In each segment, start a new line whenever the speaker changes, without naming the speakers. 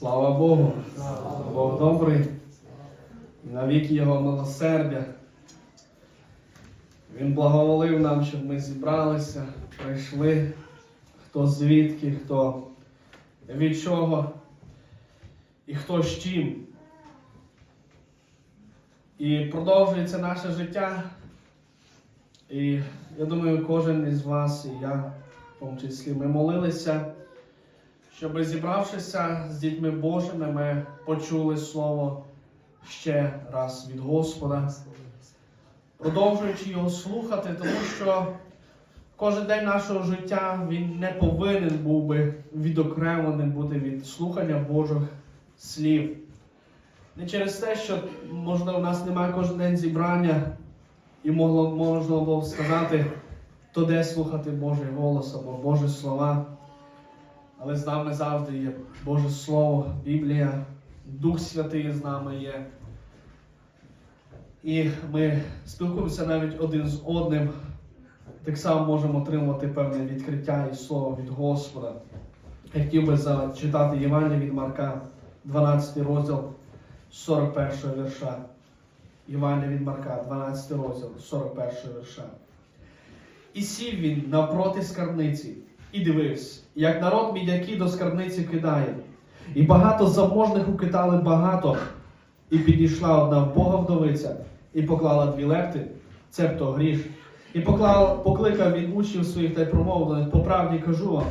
Слава Богу! Бог добрий, і навіки Його милосердя. Він благоволив нам, щоб ми зібралися, прийшли, хто звідки, хто від чого і хто з чим. І продовжується наше життя. І я думаю, кожен із вас, і я в тому числі, ми молилися щоб зібравшися з дітьми Божими, ми почули слово ще раз від Господа, продовжуючи його слухати, тому що кожен день нашого життя він не повинен був би відокремленим бути від слухання Божих слів. Не через те, що, можливо, у нас немає кожен день зібрання, і можна було б сказати, то де слухати Божий голос або Божі слова. Але з нами завжди є Боже Слово, Біблія, Дух Святий з нами є. І ми спілкуємося навіть один з одним. Так само можемо отримувати певне відкриття і слово від Господа. Я хотів би зачитати Євангеліє від Марка, 12 розділ 41 вірша. Євангеліє від Марка, 12 розділ 41 вірша. І сів він навпроти скарбниці і дивився, як народ мідяки до скарбниці кидає. І багато заможних укидали багато, і підійшла одна вбога вдовиця, і поклала дві лепти, цебто гріш, і поклав, покликав він учнів своїх та й промовив по правді кажу вам,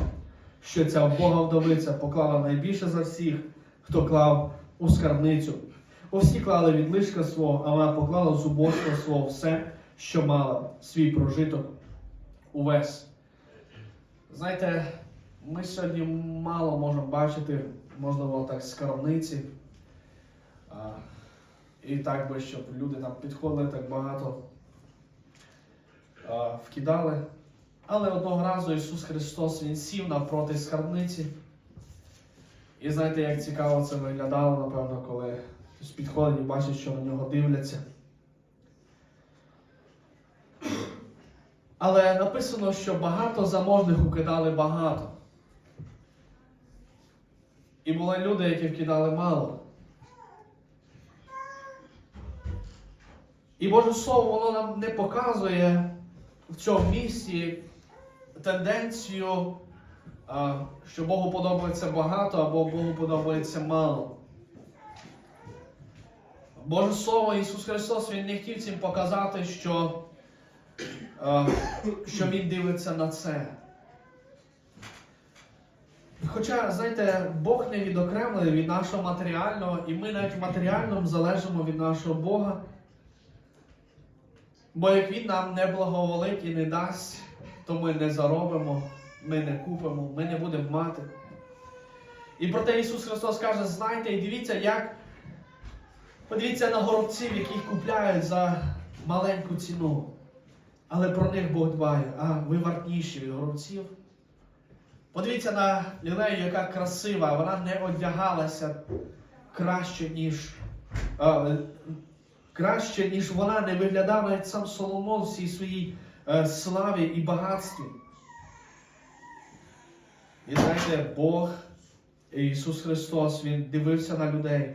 що ця вбога вдовиця поклала найбільше за всіх, хто клав у скарбницю. Всі клали від лишка свого, а вона поклала з убожства свого все, що мала, свій прожиток увесь. Знаєте, ми сьогодні мало можемо бачити, можливо, так скарбниці. А, і так би, щоб люди там підходили так багато вкидали. Але одного разу Ісус Христос Він сів навпроти скарбниці. І знаєте, як цікаво це виглядало, напевно, коли хтось підходить і бачить, що на нього дивляться. Але написано, що багато заможних укидали багато. І були люди, які вкидали мало. І Боже Слово, воно нам не показує в цьому місці тенденцію, що Богу подобається багато або Богу подобається мало. Боже Слово Ісус Христос Він не хотів цим показати, що що він дивиться на це. Хоча, знаєте, Бог не відокремлений від нашого матеріального, і ми навіть в матеріальному залежимо від нашого Бога. Бо як Він нам не благоволить і не дасть, то ми не заробимо, ми не купимо, ми не будемо мати. І проте Ісус Христос каже, знайте і дивіться, як подивіться на горобців, яких купляють за маленьку ціну. Але про них Бог дбає, а ви вартніші від горобців. Подивіться на лілею, яка красива, вона не одягалася краще, ніж а, краще, ніж вона не виглядав навіть сам Соломон всій своїй е, славі і багатстві. І знаєте, Бог, Ісус Христос, Він дивився на людей.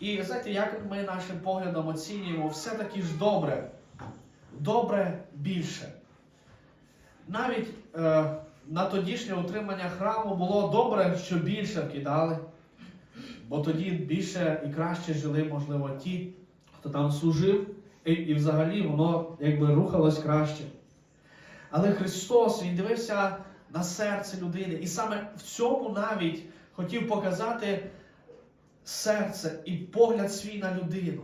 І знаєте, як ми нашим поглядом оцінюємо, все-таки ж добре добре більше. Навіть е, на тодішнє утримання храму було добре, що більше вкидали, бо тоді більше і краще жили, можливо, ті, хто там служив, і, і взагалі воно якби рухалось краще. Але Христос Він дивився на серце людини, і саме в цьому навіть хотів показати серце і погляд свій на людину.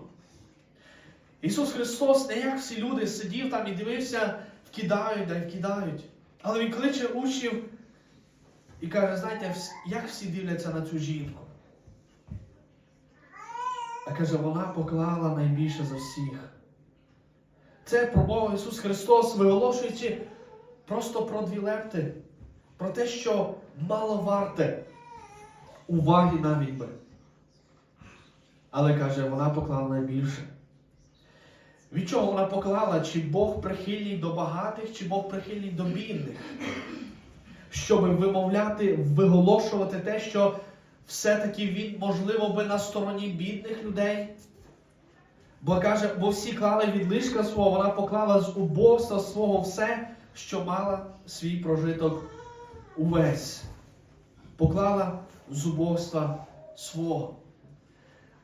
Ісус Христос не як всі люди сидів там і дивився, вкидають да й вкидають. Але Він кличе учнів і каже, знаєте, як всі дивляться на цю жінку? А каже, вона поклала найбільше за всіх. Це промовив Ісус Христос, виголошуючи просто про дві лепти, про те, що мало варте уваги навіть би. Але каже, вона поклала найбільше. Від чого вона поклала, чи Бог прихильний до багатих, чи Бог прихильний до бідних, щоб вимовляти, виголошувати те, що все-таки він, можливо, би на стороні бідних людей. Бо каже, бо всі клали від лишка свого, вона поклала з убогства свого все, що мала свій прожиток увесь. Поклала з убогства свого.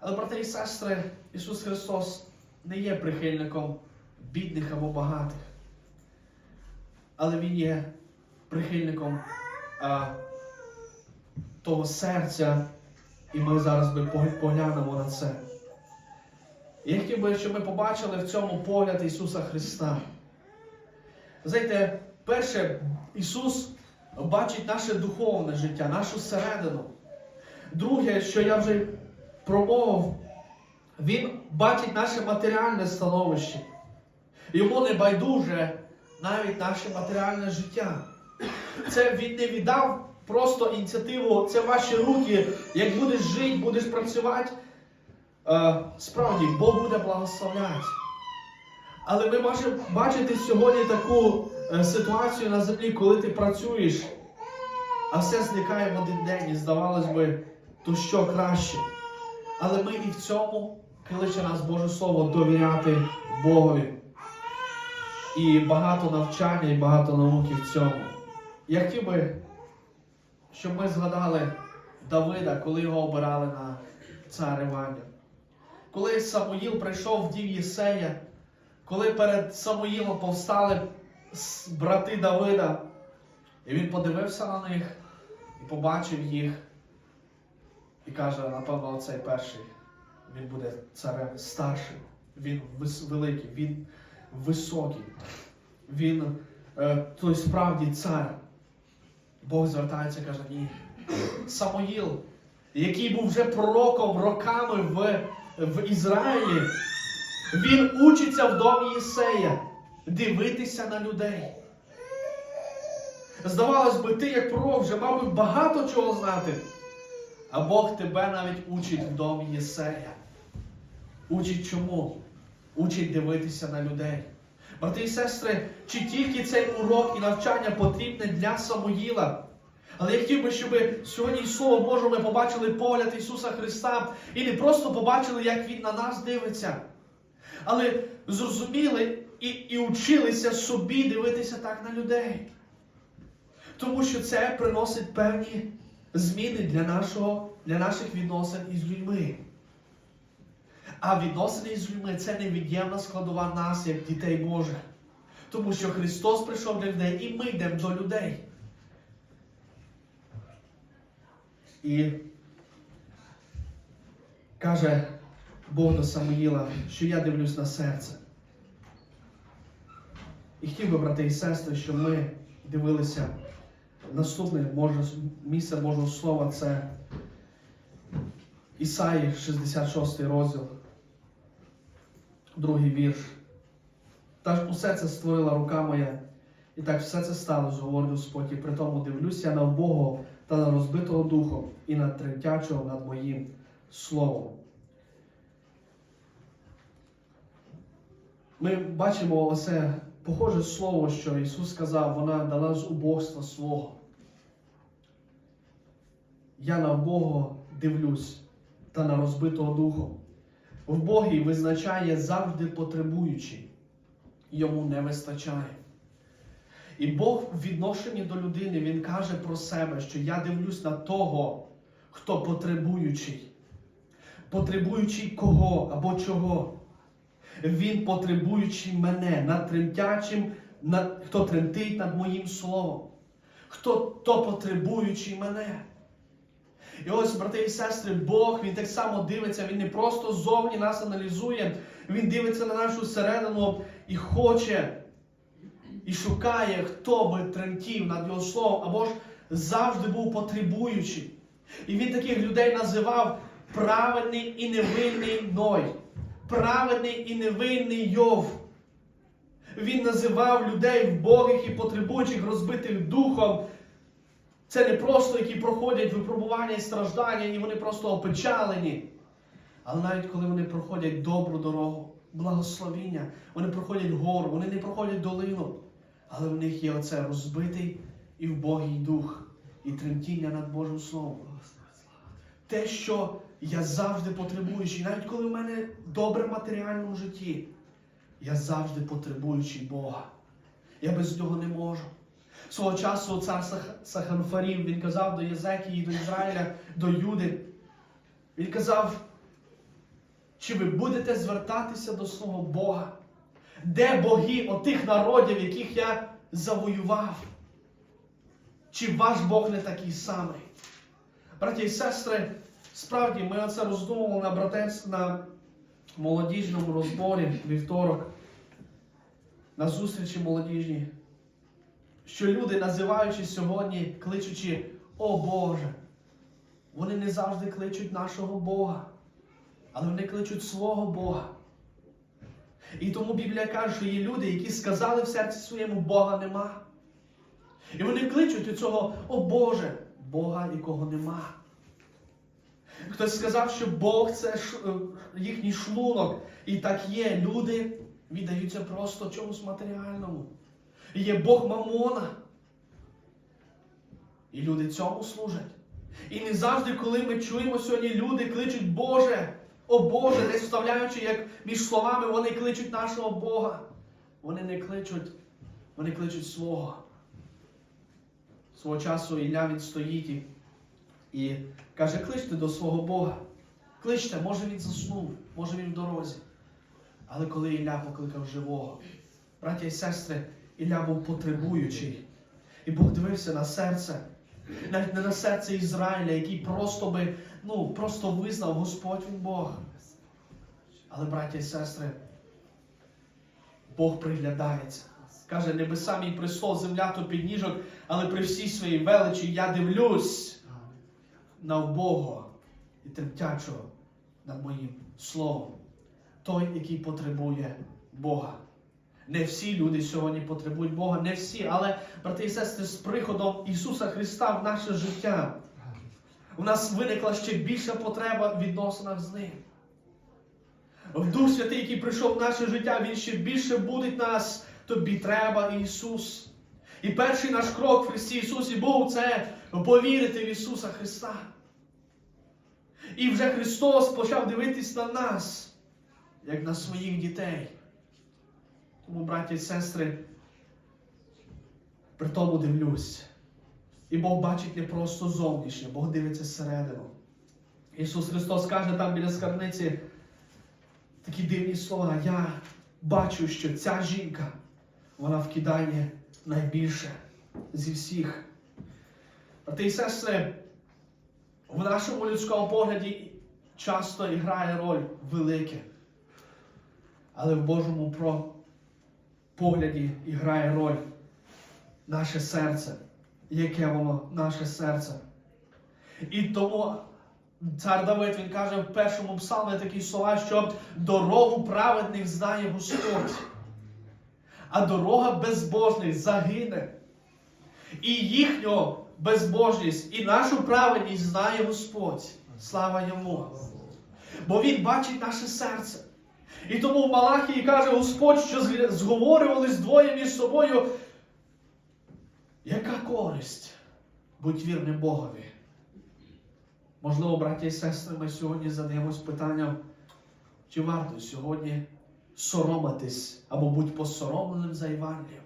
Але, брати і сестри, Ісус Христос не є прихильником бідних або багатих. Але Він є прихильником а, того серця, і ми зараз би поглянемо на це. Я хотів би, щоб ми побачили в цьому погляд Ісуса Христа. Знаєте, перше, Ісус бачить наше духовне життя, нашу середину. Друге, що я вже промовив, Він бачить наше матеріальне становище. Йому не байдуже навіть наше матеріальне життя. Це він не віддав просто ініціативу, це ваші руки. Як будеш жити, будеш працювати. Е, справді, Бог буде благословляти. Але ми можемо бачити сьогодні таку е, ситуацію на землі, коли ти працюєш, а все зникає в один день, і здавалось би, то що краще. Але ми і в цьому кличе нас Боже Слово довіряти Богові. І багато навчання, і багато науки в цьому. Я хотів би, щоб ми згадали Давида, коли його обирали на царювання. Коли Самуїл прийшов в дім Єсея, коли перед Самуїлом повстали брати Давида, і він подивився на них і побачив їх, і каже, напевно, цей перший, він буде царем старшим, він великий, він високий, він е, той справді цар. Бог звертається і каже, ні. Самоїл, який був вже пророком роками в, в Ізраїлі, він учиться в домі Єсея дивитися на людей. Здавалось би, ти як пророк вже мав би багато чого знати. А Бог тебе навіть учить в домі Єсея. Учить чому? Учить дивитися на людей. Брати і сестри, чи тільки цей урок і навчання потрібне для Самуїла? Але я хотів би, щоб сьогодні Слово Боже ми побачили погляд Ісуса Христа і не просто побачили, як Він на нас дивиться, але зрозуміли і, і училися собі дивитися так на людей. Тому що це приносить певні зміни для, нашого, для наших відносин із людьми. А відносини з людьми це невід'ємна складова нас, як дітей Божих. Тому що Христос прийшов для людей, і ми йдемо до людей. І каже Бог до Самуїла, що я дивлюсь на серце. І хотів би, брати і сестри, щоб ми дивилися наступне може, місце Божого Слова це Ісаї, 66 розділ, другий вірш. Та ж усе це створила рука моя, і так все це сталося, говорить Господь, і при тому дивлюся на Бога та на розбитого духом, і на тремтячого над моїм словом. Ми бачимо оце похоже слово, що Ісус сказав, вона дала з убогства свого. Я на Бога дивлюсь та на розбитого духом. В Богі визначає завжди потребуючий, йому не вистачає. І Бог в відношенні до людини Він каже про себе, що я дивлюсь на того, хто потребуючий. Потребуючий кого або чого. Він потребуючий мене над тремтячим, над, хто тремтить над моїм словом. Хто то потребуючий мене. І ось, брати і сестри, Бог, Він так само дивиться, Він не просто зовні нас аналізує, Він дивиться на нашу середину і хоче, і шукає, хто би тремтів над його словом, або ж завжди був потребуючий. І він таких людей називав праведний і невинний Ной, праведний і невинний Йов. Він називав людей вбогих і потребуючих, розбитих духом. Це не просто, які проходять випробування і страждання, і вони просто опечалені. Але навіть коли вони проходять добру дорогу, благословіння, вони проходять гору, вони не проходять долину. Але в них є оце розбитий і вбогий дух, і тремтіння над Божим Словом. те, що я завжди потребуючий, навіть коли в мене добре в матеріальному житті, я завжди потребуючий Бога. Я без нього не можу. Свого часу цар Саханфарів, він казав до Єзекії, до Ізраїля, до Юди. Він казав, чи ви будете звертатися до свого Бога? Де боги отих народів, яких я завоював? Чи ваш Бог не такий самий? Браті і сестри, справді ми оце роздумували на братерськ, на молодіжному розборі вівторок, на зустрічі молодіжній, що люди, називаючи сьогодні, кличучи О Боже, вони не завжди кличуть нашого Бога, але вони кличуть свого Бога. І тому Біблія каже, що є люди, які сказали в серці своєму Бога нема. І вони кличуть у цього, о Боже, Бога, якого нема. Хтось сказав, що Бог це е, їхній шлунок. І так є. Люди віддаються просто чомусь матеріальному. І Є Бог Мамона. І люди цьому служать. І не завжди, коли ми чуємо сьогодні, люди кличуть Боже, о Боже, десь вставляючи, як між словами, вони кличуть нашого Бога. Вони не кличуть, вони кличуть свого. Свого часу Ілля він стоїть і, каже, кличте до свого Бога. Кличте, може він заснув, може він в дорозі. Але коли Ілля покликав живого, браття і сестри, Ілля був потребуючий. І Бог дивився на серце, навіть не на серце Ізраїля, який просто би, ну, просто визнав Господь він Бог. Але, браття і сестри, Бог приглядається. Каже, небеса мій престол, земля то підніжок, але при всій своїй величі я дивлюсь на вбого і тремтячого над моїм словом. Той, який потребує Бога. Не всі люди сьогодні потребують Бога, не всі, але, брати і сестри, з приходом Ісуса Христа в наше життя у нас виникла ще більша потреба в відносинах з Ним. В Дух Святий, який прийшов в наше життя, Він ще більше будить нас. Тобі треба Ісус. І перший наш крок в Христі Ісусі був це повірити в Ісуса Христа. І вже Христос почав дивитись на нас, як на своїх дітей. Тому, браті і сестри, при тому дивлюсь. І Бог бачить не просто зовнішнє, Бог дивиться зсередину. Ісус Христос каже там біля скарбниці такі дивні слова. Я бачу, що ця жінка, вона вкидає найбільше зі всіх. Брати і сестри, в нашому людському погляді часто грає роль велике. Але в Божому погляді грає роль наше серце. Яке воно наше серце. І тому цар Давид він каже в першому псалмі такі слова, що дорогу праведних знає Господь, а дорога безбожних загине. І їхню безбожність, і нашу праведність знає Господь. Слава йому. Бо Він бачить наше серце. І тому в Малахії каже Господь, що зг- зговорювались двоє між собою. Яка користь? Будь вірним Богові. Можливо, браті і сестри, ми сьогодні задаємось питанням, чи варто сьогодні соромитись або бути посоромленим за Євангелієм.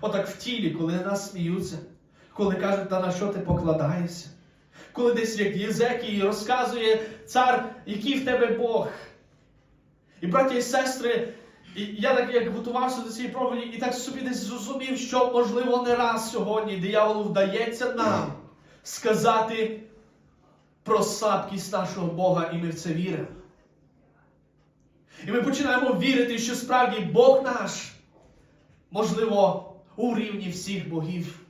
Отак в тілі, коли нас сміються, коли кажуть, та на що ти покладаєшся, коли десь як Єзекій розказує цар, який в тебе Бог. І браті і сестри, і я так як готувався до цієї проповіді, і так собі десь зрозумів, що можливо не раз сьогодні дияволу вдається нам сказати про слабкість нашого Бога, і ми в це віримо. І ми починаємо вірити, що справді Бог наш, можливо, у рівні всіх богів.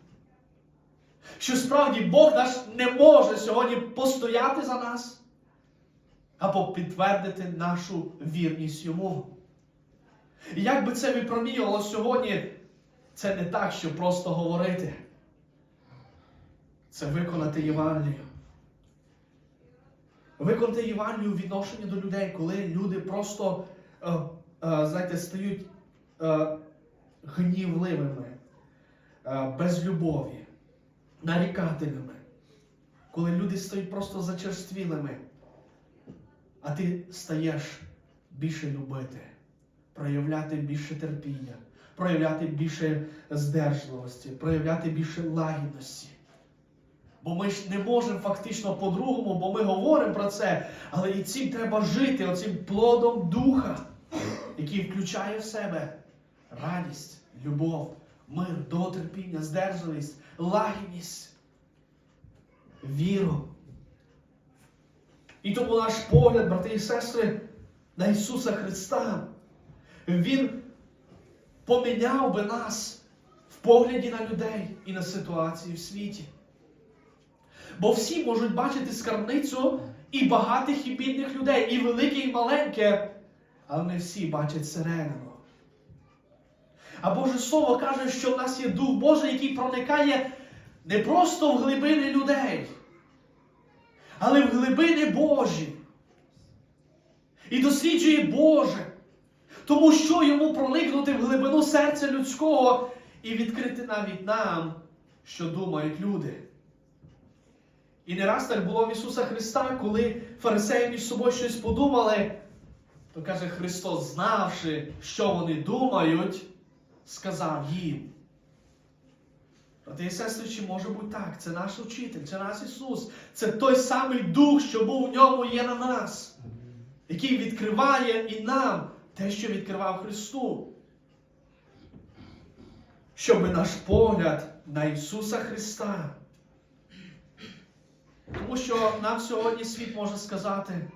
Що справді Бог наш не може сьогодні постояти за нас або підтвердити нашу вірність йому. І як би це випромінювало сьогодні, це не так, що просто говорити. Це виконати Євангелію. Виконати Євангелію у відношенні до людей, коли люди просто, е, е, знаєте, стають е, гнівливими, без любові, нарікателями. коли люди стають просто зачерствілими, а ти стаєш більше любити, проявляти більше терпіння, проявляти більше здержливості, проявляти більше лагідності. Бо ми ж не можемо фактично по-другому, бо ми говоримо про це, але і цим треба жити, оцим плодом духа, який включає в себе радість, любов, мир, довготерпіння, здержливість, лагідність, віру. І тому наш погляд, брати і сестри, на Ісуса Христа, Він поміняв би нас в погляді на людей і на ситуації в світі. Бо всі можуть бачити скарбницю і багатих, і бідних людей, і велике, і маленьке, але не всі бачать середину. А Боже Слово каже, що в нас є Дух Божий, який проникає не просто в глибини людей, але в глибини Божі. І досліджує Боже. Тому що йому проникнути в глибину серця людського і відкрити навіть нам, що думають люди. І не раз так було в Ісуса Христа, коли фарисеї між собою щось подумали, то каже Христос, знавши, що вони думають, сказав їм. Брати і сестри, чи може бути так? Це наш учитель, це наш Ісус, це той самий Дух, що був в ньому, є на нас, який відкриває і нам те, що відкривав Христу. Щоб наш погляд на Ісуса Христа. Тому що нам сьогодні світ може сказати,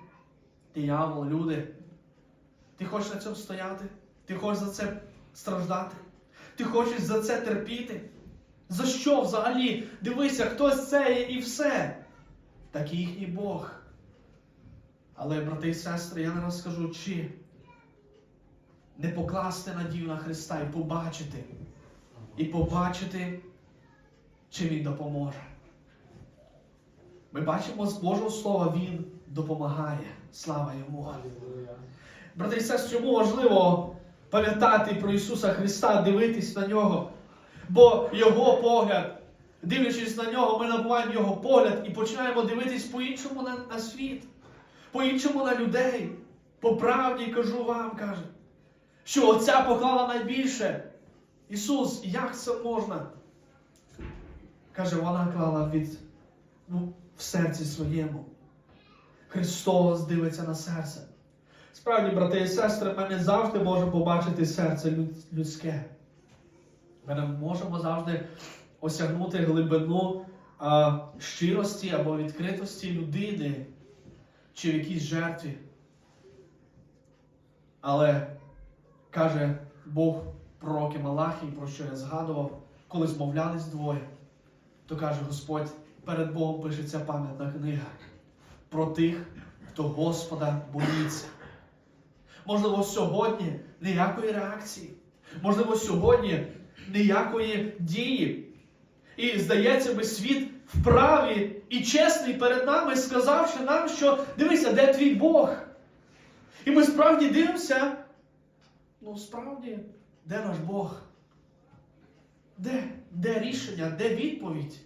диявол, люди, ти хочеш на цьому стояти? Ти хочеш за це страждати? Ти хочеш за це терпіти? За що взагалі? Дивися, хтось це є і все. Так і їхній Бог. Але, брати і сестри, я не раз скажу, чи не покласти надію на Христа і побачити, і побачити, чи Він допоможе. Ми бачимо з Божого Слова, Він допомагає. Слава йому. Брати і сестри, чому важливо пам'ятати про Ісуса Христа, дивитись на нього? Бо Його погляд, дивлячись на нього, ми набуваємо Його погляд і починаємо дивитись по-іншому на, на світ, по-іншому на людей. По правді кажу вам, каже, що Отця поклала найбільше. Ісус, як це можна? Каже, вона клала від ну, в серці своєму. Христос дивиться на серце. Справді, брати і сестри, ми не завжди можемо побачити серце людське. Ми не можемо завжди осягнути глибину а, щирості або відкритості людини чи в якійсь жертві. Але каже Бог пророки Малахій, про що я згадував, коли змовлялись двоє, то каже Господь, перед Богом пишеться пам'ятна книга про тих, хто Господа боїться. Можливо, сьогодні ніякої реакції. Можливо, сьогодні ніякої дії. І здається би, світ вправі і чесний перед нами, сказавши нам, що дивися, де твій Бог. І ми справді дивимося. Ну, справді, де наш Бог? Де? Де рішення, де відповідь?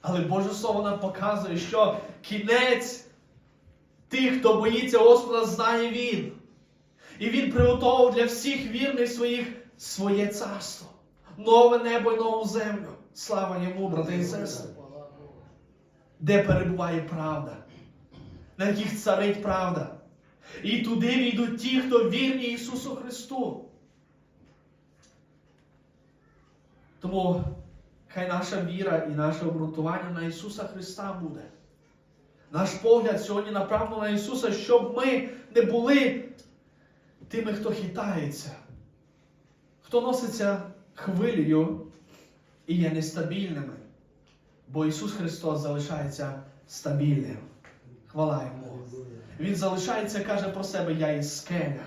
Але Боже Слово нам показує, що кінець тих, хто боїться Господа, знає Він. І Він приготував для всіх вірних своїх своє царство, нове небо і нову землю. Слава йому, брати і сестри. Де перебуває правда, на яких царить правда. І туди війдуть ті, хто вірні Ісусу Христу. Тому хай наша віра і наше обґрунтування на Ісуса Христа буде. Наш погляд сьогодні направлено на Ісуса, щоб ми не були тими, хто хитається, хто носиться хвилею і є нестабільними. Бо Ісус Христос залишається стабільним. Хвала Йому. Він залишається, каже про себе, я є скеля,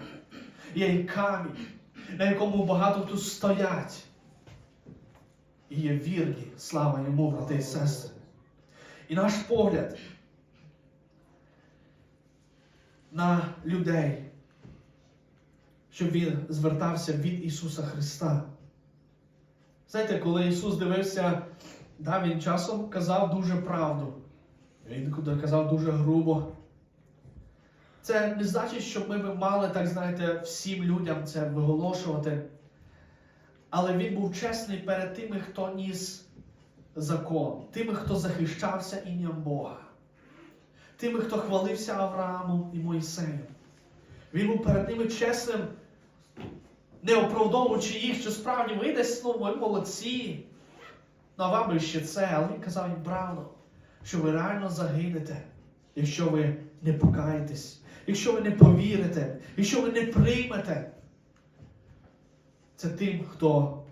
я є камінь, на якому багато тут стоять. І є вірні, слава йому, брати і сестри. І наш погляд на людей, щоб він звертався від Ісуса Христа. Знаєте, коли Ісус дивився, да, Він часом казав дуже правду. Він казав дуже грубо. Це не значить, щоб ми би мали, так знаєте, всім людям це виголошувати. Але він був чесний перед тими, хто ніс закон, тими, хто захищався ім'ям Бога, тими, хто хвалився Аврааму і Моїсеєм. Він був перед ними чесним, не оправдовуючи їх, що справді ви десь, ну, ви молодці. Ну, а вам ще це, але він казав їм правду, що ви реально загинете, якщо ви не покаєтесь, якщо ви не повірите, якщо ви не приймете. Це тим, хто,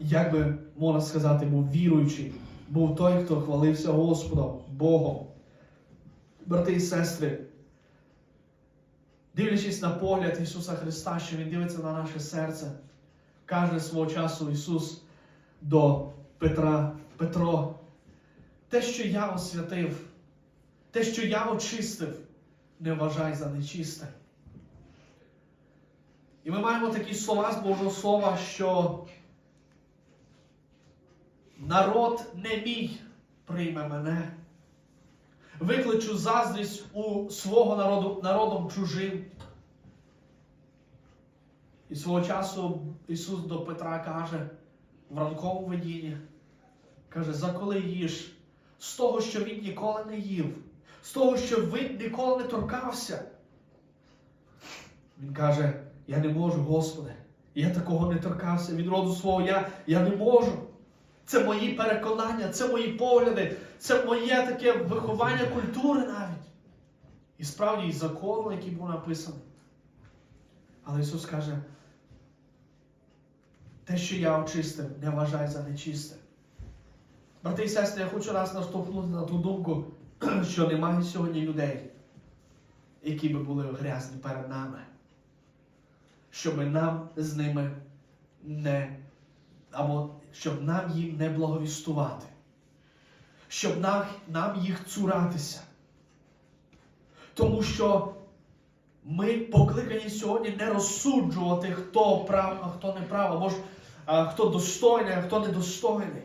як би можна сказати, був віруючий, був той, хто хвалився Господом, Богом. Брати і сестри, дивлячись на погляд Ісуса Христа, що Він дивиться на наше серце, каже свого часу Ісус до Петра, Петро, те, що я освятив, те, що я очистив, не вважай за нечисте. І ми маємо такі слова з Божого Слова, що народ не мій прийме мене. Викличу заздрість у свого народу народом чужим. І свого часу Ісус до Петра каже в ранковому видінні, каже, за коли їж з того, що він ніколи не їв, з того, що він ніколи не торкався. Він каже, я не можу, Господи, я такого не торкався від роду свого, я, я не можу. Це мої переконання, це мої погляди, це моє таке виховання культури навіть. І справді і закону, який був написаний. Але Ісус каже, те, що я очистив, не вважай за нечисте. Брати і сестри, я хочу раз наштовхнути на ту думку, що немає сьогодні людей, які би були грязні перед нами щоб нам з ними не або щоб нам їм не благовістувати, щоб нам, нам їх цуратися. Тому що ми покликані сьогодні не розсуджувати, хто прав, а хто не прав, або ж а, хто достойний, а хто недостойний.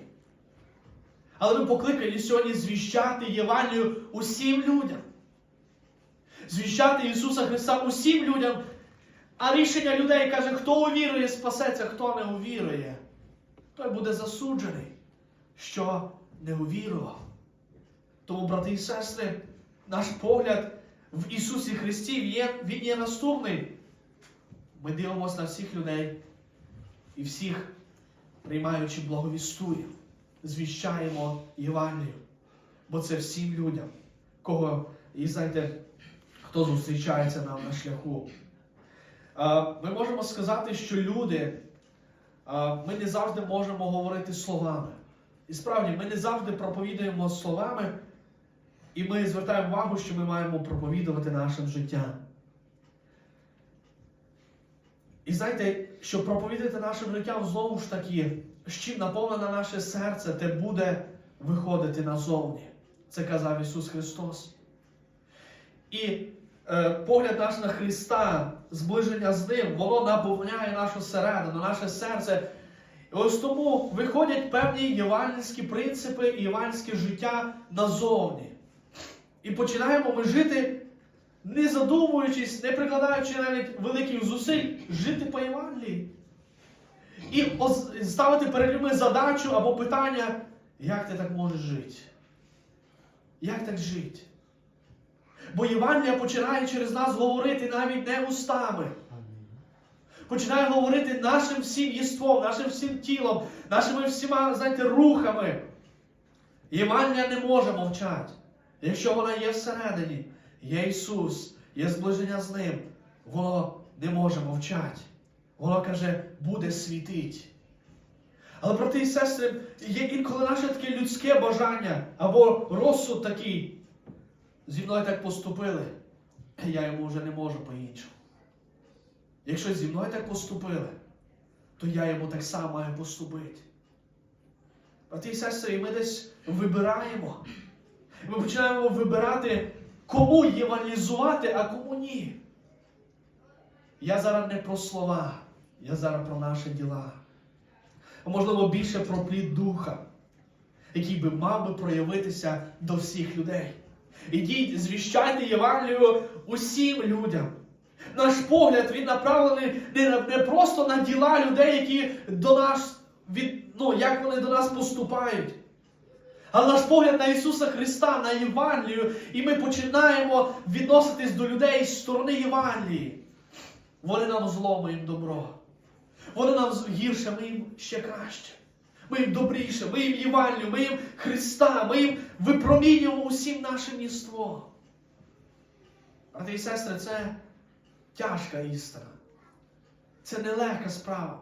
Але ми покликані сьогодні звіщати Євангелію усім людям. Звіщати Ісуса Христа усім людям, а рішення людей каже, хто увірує, спасеться, хто не увірує, той буде засуджений, що не увірував. Тому, брати і сестри, наш погляд в Ісусі Христі є, він є наступний. Ми дивимося на всіх людей і всіх, приймаючи благовістуємо, звіщаємо Євангелію. Бо це всім людям, кого, і знаєте, хто зустрічається нам на шляху. Ми можемо сказати, що люди, ми не завжди можемо говорити словами. І справді, ми не завжди проповідуємо словами, і ми звертаємо увагу, що ми маємо проповідувати нашим життям. І знаєте, щоб проповідати нашим життям знову ж таки, з чим наповнене наше серце, те буде виходити назовні. Це казав Ісус Христос. І е, погляд наш на Христа, зближення з Ним, воно наповняє нашу середину, наше серце. Ось тому виходять певні євангельські принципи і євангельське життя назовні. І починаємо ми жити, не задумуючись, не прикладаючи навіть великих зусиль, жити по Євангелії. І ставити перед людьми задачу або питання, як ти так можеш жити? Як так жити? Бо Євангелія починає через нас говорити навіть не устами. Починає говорити нашим всім єством, нашим всім тілом, нашими всіма, знаєте, рухами. Євангелія не може мовчати. Якщо вона є всередині, є Ісус, є зближення з Ним, воно не може мовчати. Воно каже, буде світить. Але, брати і сестри, є інколи наше таке людське бажання або розсуд такий. Зі мною так поступили, я йому вже не можу по-іншому. Якщо зі мною так поступили, то я йому так само маю поступити. Брати і сестри, ми десь вибираємо. Ми починаємо вибирати, кому євангелізувати, а кому ні. Я зараз не про слова, я зараз про наші діла. А можливо, більше про плід духа, який би мав би проявитися до всіх людей. Ідіть, звіщайте Євангелію усім людям. Наш погляд він направлений не, просто на діла людей, які до нас від, ну, як вони до нас поступають. Але наш погляд на Ісуса Христа, на Євангелію, і ми починаємо відноситись до людей з сторони Євангелії. Вони нам зло, ми їм добро. Вони нам гірше, ми їм ще краще. Ми їм добріше, ми їм Євангелію, ми їм Христа, ми їм випромінюємо усім наше міство. Брати і сестри, це тяжка істина. Це нелегка справа.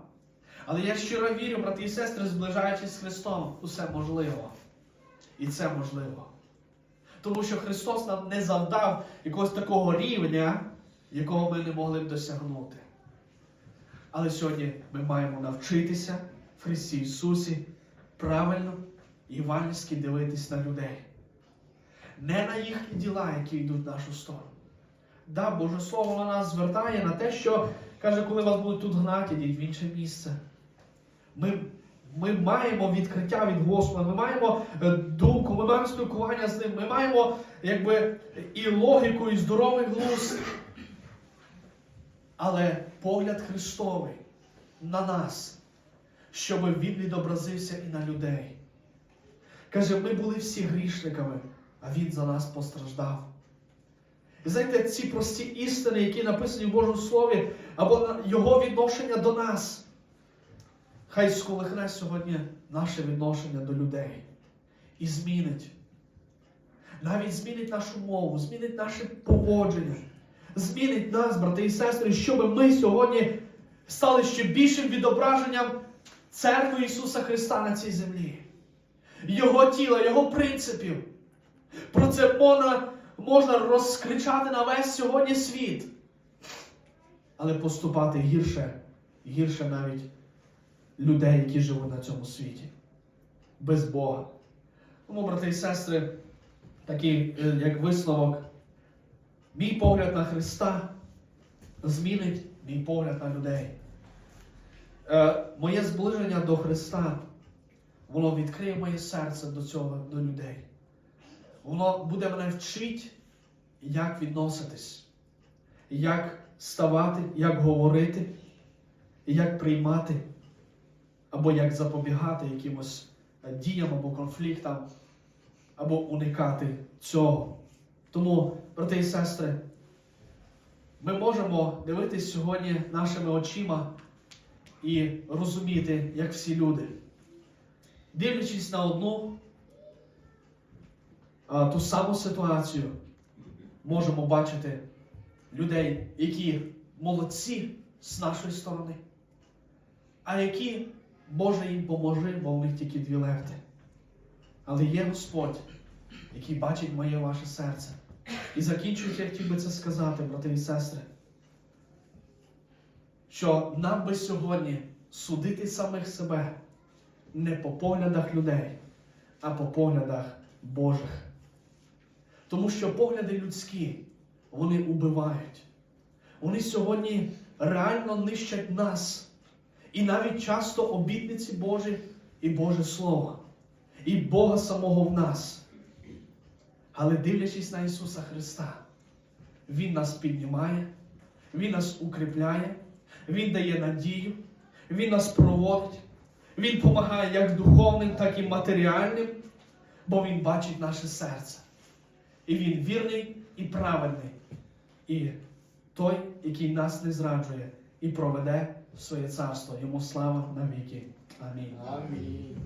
Але я щиро вірю, брати і сестри, зближаючись з Христом, усе можливо. І це можливо. Тому що Христос нам не завдав якогось такого рівня, якого ми не могли б досягнути. Але сьогодні ми маємо навчитися Христі Ісусі правильно і євангельськи дивитись на людей. Не на їхні діла, які йдуть в нашу сторону. Да, Боже Слово на нас звертає на те, що каже, коли вас будуть тут гнати, йдіть в інше місце. Ми, ми маємо відкриття від Господа, ми маємо е, думку, ми маємо спілкування з ним, ми маємо якби, і логіку, і здоровий глузд. Але погляд Христовий на нас, щоб він відобразився і на людей. Каже, ми були всі грішниками, а Він за нас постраждав. І знаєте, ці прості істини, які написані в Божому Слові, або Його відношення до нас. Хай сколихне сьогодні наше відношення до людей і змінить. Навіть змінить нашу мову, змінить наше поводження, змінить нас, брати і сестри, щоб ми сьогодні стали ще більшим відображенням церкви Ісуса Христа на цій землі. Його тіла, Його принципів. Про це можна, розкричати на весь сьогодні світ. Але поступати гірше, гірше навіть людей, які живуть на цьому світі. Без Бога. Тому, брати і сестри, такий е, як висновок, мій погляд на Христа змінить мій погляд на людей. Е, моє зближення до Христа, воно відкриє моє серце до цього, до людей. Воно буде мене вчити, як відноситись, як ставати, як говорити, як приймати, або як запобігати якимось е, діям або конфліктам, або уникати цього. Тому, брати і сестри, ми можемо дивитись сьогодні нашими очима і розуміти, як всі люди. Дивлячись на одну ту саму ситуацію, можемо бачити людей, які молодці з нашої сторони, а які, Боже, їм поможи, бо в них тільки дві легти. Але є Господь, який бачить моє ваше серце. І закінчуючи, я хотів би це сказати, брати і сестри, що нам би сьогодні судити самих себе не по поглядах людей, а по поглядах Божих. Тому що погляди людські, вони убивають. Вони сьогодні реально нищать нас. І навіть часто обітниці Божі і Боже Слово, і Бога самого в нас. Але дивлячись на Ісуса Христа, Він нас піднімає, Він нас укріпляє, Він дає надію, Він нас проводить, Він допомагає як духовним, так і матеріальним, бо Він бачить наше серце. І Він вірний і праведний. І той, який нас не зраджує і проведе в своє царство. Йому слава навіки. Амінь.
Амінь.